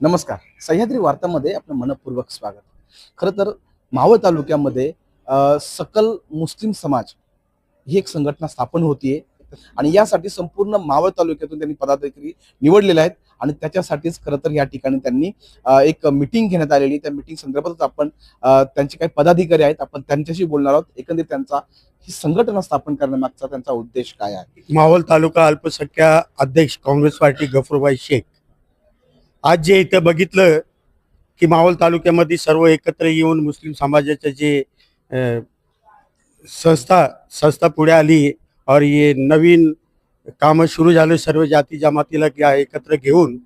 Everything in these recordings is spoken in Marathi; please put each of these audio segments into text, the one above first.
नमस्कार. सह्याद्री वार्तामध्ये आपलं मनपूर्वक स्वागत. खरं तर मावळ तालुक्यामध्ये सकल मुस्लिम समाज ही एक संघटना स्थापन होतीये. आणि यासाठी संपूर्ण मावळ तालुक्यातून त्यांनी पदाधिकारी निवडलेले आहेत. आणि त्याच्यासाठीच खरं तर या ठिकाणी त्यांनी एक मिटिंग घेण्यात आलेली. त्या मिटिंग संदर्भातच आपण त्यांचे काही पदाधिकारी आहेत. आपण त्यांच्याशी बोलणार आहोत. एकंदरीत त्यांचा ही संघटना स्थापन करण्यामागचा त्यांचा उद्देश काय आहे? मावळ तालुका अल्पसंख्या अध्यक्ष काँग्रेस पार्टी गफरूबाई शेख आज जे इथं बघितलं की मावळ तालुक्यामध्ये सर्व एकत्र येऊन मुस्लिम समाजाच्या जे संस्था संस्था पुढे आली और ये नवीन कामं सुरू झाले सर्व जाती जमातीला किंवा एकत्र घेऊन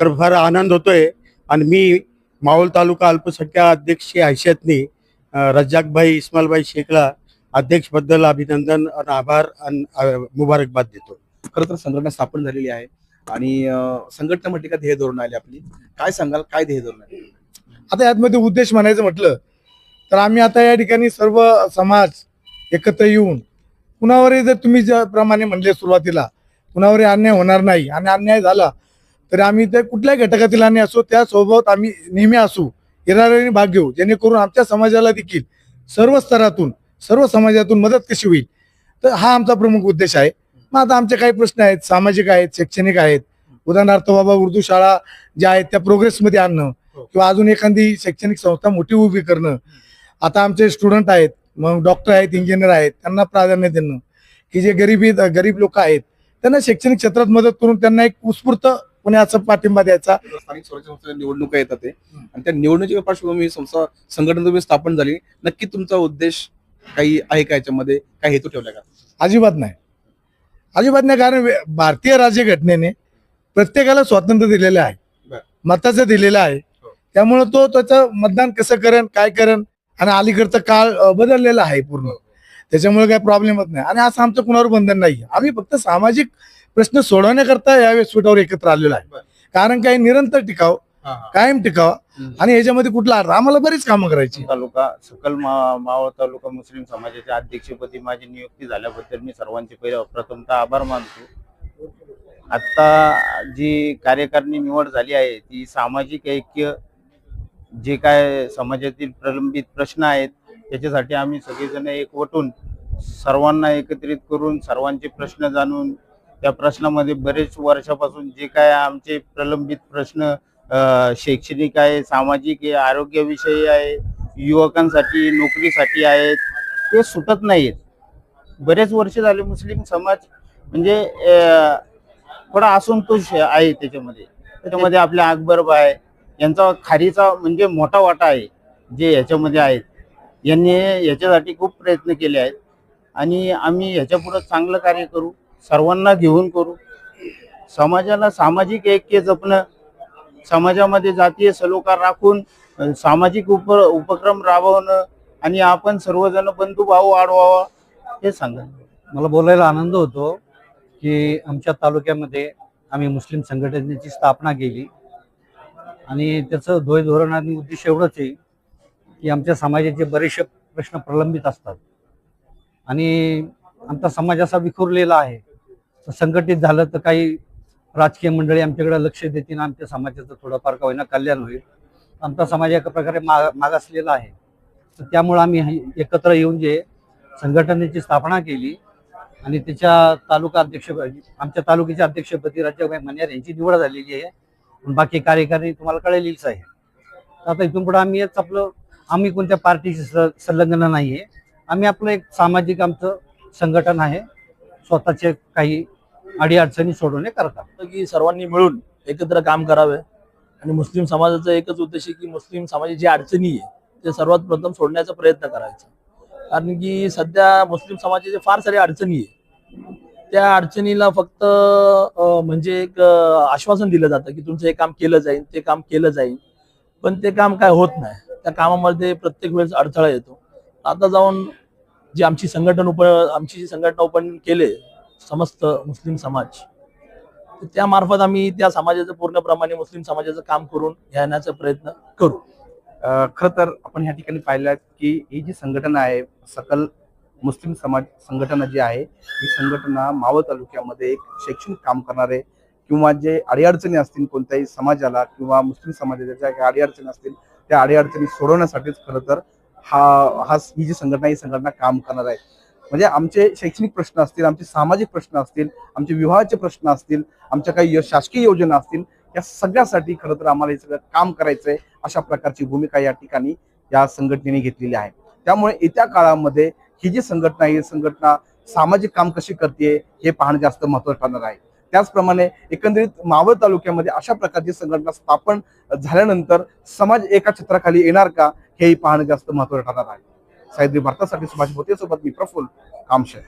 तर फार आनंद होतोय. आणि मी मावळ तालुका अल्पसंख्या अध्यक्ष या हैसियतनी रज्जाकभाई इस्मालभाई शेखला अध्यक्षबद्दल अभिनंदन आणि आभार आणि मुबारकबाद देतो. खरं तर संघटना स्थापन झालेली आहे. आणि संघटना म्हटली का ध्येय धोरण आले आपली. काय सांगाल? काय ध्येय धोरण आले आता यातमध्ये उद्देश म्हणायचं म्हटलं तर आम्ही आता या ठिकाणी सर्व समाज एकत्र येऊन कुणावरही जर तुम्ही ज्याप्रमाणे म्हणले सुरुवातीला कुणावरही अन्याय होणार नाही आणि अन्याय झाला तर आम्ही ते कुठल्याही घटकातील अन्याय असो त्यासोबत आम्ही नेहमी असू इराणी भाग घेऊ. जेणेकरून आमच्या समाजाला देखील सर्व स्तरातून सर्व समाजातून मदत कशी होईल? तर हा आमचा प्रमुख उद्देश आहे. मग आता आमचे काही प्रश्न आहेत सामाजिक आहेत शैक्षणिक आहेत. उदाहरणार्थ बाबा उर्दू शाळा ज्या आहेत त्या प्रोग्रेसमध्ये आणणं किंवा अजून एखादी शैक्षणिक संस्था मोठी उभी करणं. आता आमचे स्टुडंट आहेत मग डॉक्टर आहेत इंजिनियर आहेत त्यांना प्राधान्य देणं. की जे गरिबी गरीब लोक आहेत त्यांना शैक्षणिक क्षेत्रात मदत करून त्यांना एक उत्स्फूर्त पुण्याचा पाठिंबा द्यायचा. स्थानिक स्वराज्य संस्थेच्या निवडणुका येतात ते. आणि त्या निवडणुकीच्या पार्श्वभूमी संस्था संघटना तुम्ही स्थापन झाली. नक्की तुमचा उद्देश काही आहे का याच्यामध्ये? काय हेतू ठेवला का? अजिबात नाही. अजिबात नाही कारण भारतीय राज्यघटनेने प्रत्येकाला स्वातंत्र्य दिलेलं आहे. मताचं दिलेलं आहे. हो. त्यामुळे तो त्याचं मतदान कसं करेन काय करेन आणि अलीकडचा काळ बदललेला आहे पूर्ण. त्याच्यामुळे काही प्रॉब्लेमच नाही. आणि असं आमचं कुणावर बंधन नाही आम्ही फक्त सामाजिक प्रश्न सोडवण्याकरता या व्यासपीठावर एकत्र आलेलो आहे. कारण काही निरंतर टिकाव कायम टिकाव. आणि याच्यामध्ये कुठला आम्हाला बरीच कामं करायची. तालुका सकल मा- मावळ तालुका मुस्लिम समाजाच्या अध्यक्षपदी माझी नियुक्ती झाल्याबद्दल मी सर्वांचे पहिले प्रथमतः आभार मानतो. आता जी कार्यकारिणी निवड झाली आहे ती सामाजिक ऐक्य जे काय समाजातील प्रलंबित प्रश्न आहेत त्याच्यासाठी आम्ही सगळेजण एकवटून सर्वांना एकत्रित करून सर्वांचे प्रश्न जाणून त्या प्रश्नामध्ये बरेच वर्षापासून जे काय आमचे प्रलंबित प्रश्न शैक्षणिक आहे सामाजिक आहे आरोग्यविषयी आहे युवकांसाठी नोकरीसाठी आहेत ते सुटत नाहीत. बरेच वर्ष झाले मुस्लिम समाज म्हणजे थोडा असंतोष आहे त्याच्यामध्ये. त्याच्यामध्ये आपले अकबर बाय यांचा खारीचा म्हणजे मोठा वाटा आहे जे याच्यामध्ये आहेत. यांनी याच्यासाठी खूप प्रयत्न केले आहेत. आणि आम्ही याच्यापुढं चांगलं कार्य करू सर्वांना घेऊन करू. समाजाला सामाजिक ऐक्य जपणं समाजामध्ये जातीय सलोखा राखून सामाजिक उप उपक्रम राबवणं आणि आपण सर्वजण बंधुभाव वाढवावा हे सांगा. मला बोलायला आनंद होतो की आमच्या तालुक्यामध्ये आम्ही मुस्लिम संघटनेची स्थापना केली. आणि त्याचं ध्येय धोरण आणि उद्देश एवढंच आहे की आमच्या समाजाचे बरेचसे प्रश्न प्रलंबित असतात. आणि आमचा समाज असा विखुरलेला आहे. तर संघटित झालं तर काही राजकीय मंडळी आमच्याकडे लक्ष देतील आमच्या समाजाचं थोडंफार का होईना कल्याण होईल. आमचा समाज एका प्रकारे मा मागासलेला आहे. तर त्यामुळं आम्ही एकत्र येऊन जे संघटनेची स्थापना केली आणि त्याच्या तालुका अध्यक्ष आमच्या तालुक्याच्या अध्यक्षपदी राज्यभाई मन्यार यांची निवड झालेली आहे. पण बाकी कार्यकारी तुम्हाला कळलेलीच आहे. तर आता इथून पुढे आम्ही हेच आपलं आम्ही कोणत्या पार्टीशी स- संलग्न नाही आहे आम्ही आपलं एक सामाजिक आमचं संघटन आहे. स्वतःचे काही अडीअडचणी सोडवणे करतात. की सर्वांनी मिळून एकत्र काम करावे. आणि मुस्लिम समाजाचा एकच उद्देश आहे की मुस्लिम समाजाची जी अडचणी आहे ते सर्वात प्रथम सोडण्याचा प्रयत्न करायचा. कारण की सध्या मुस्लिम समाजाचे फार सारे अडचणी आहे. त्या अडचणीला फक्त म्हणजे एक आश्वासन दिलं जातं की तुमचं हे काम केलं जाईल ते काम केलं जाईल. पण ते काम काय होत नाही. त्या कामामध्ये प्रत्येक वेळेस अडथळा येतो. आता जाऊन जी आमची संघटन उप आमची जी संघटना ओपन केले समस्त मुस्लिम समाज. त्यामार्फत आम्ही त्या समाजाचं पूर्णप्रमाणे मुस्लिम समाजाचं काम करून घेण्याचा प्रयत्न करू. खर खरं तर आपण ह्या ठिकाणी पाहिलं की ही जी संघटना आहे सकल मुस्लिम समाज संघटना जी आहे ही संघटना मावळ तालुक्यामध्ये एक शैक्षणिक काम करणारे किंवा जे अडीअडचणी असतील कोणत्याही समाजाला किंवा मुस्लिम समाजाच्या ज्या काही अडीअडचणी असतील त्या अडीअडचणी सोडवण्यासाठीच खरं तर हा हा ही जी संघटना ही संघटना काम करणार आहे. म्हणजे आमचे शैक्षणिक प्रश्न असतील आमचे सामाजिक प्रश्न असतील आमचे विवाहाचे प्रश्न असतील आमच्या काही शासकीय योजना असतील या सगळ्यासाठी खरं तर आम्हाला हे सगळं काम करायचंय अशा प्रकारची भूमिका या ठिकाणी या संघटनेने घेतलेली आहे. त्यामुळे येत्या काळामध्ये ही जी संघटना आहे ही संघटना सामाजिक काम कशी करते हे पाहणं जास्त महत्वाचं ठरणार आहे. त्याचप्रमाणे एकंदरीत मावळ तालुक्यामध्ये अशा प्रकारची संघटना स्थापन झाल्यानंतर समाज एका छत्राखाली येणार का हेही पाहणं जास्त महत्वाचं ठरणार आहे. साहित्य भारतासाठी सुभाष भोते सोबत मी प्रफुल्ल कामशे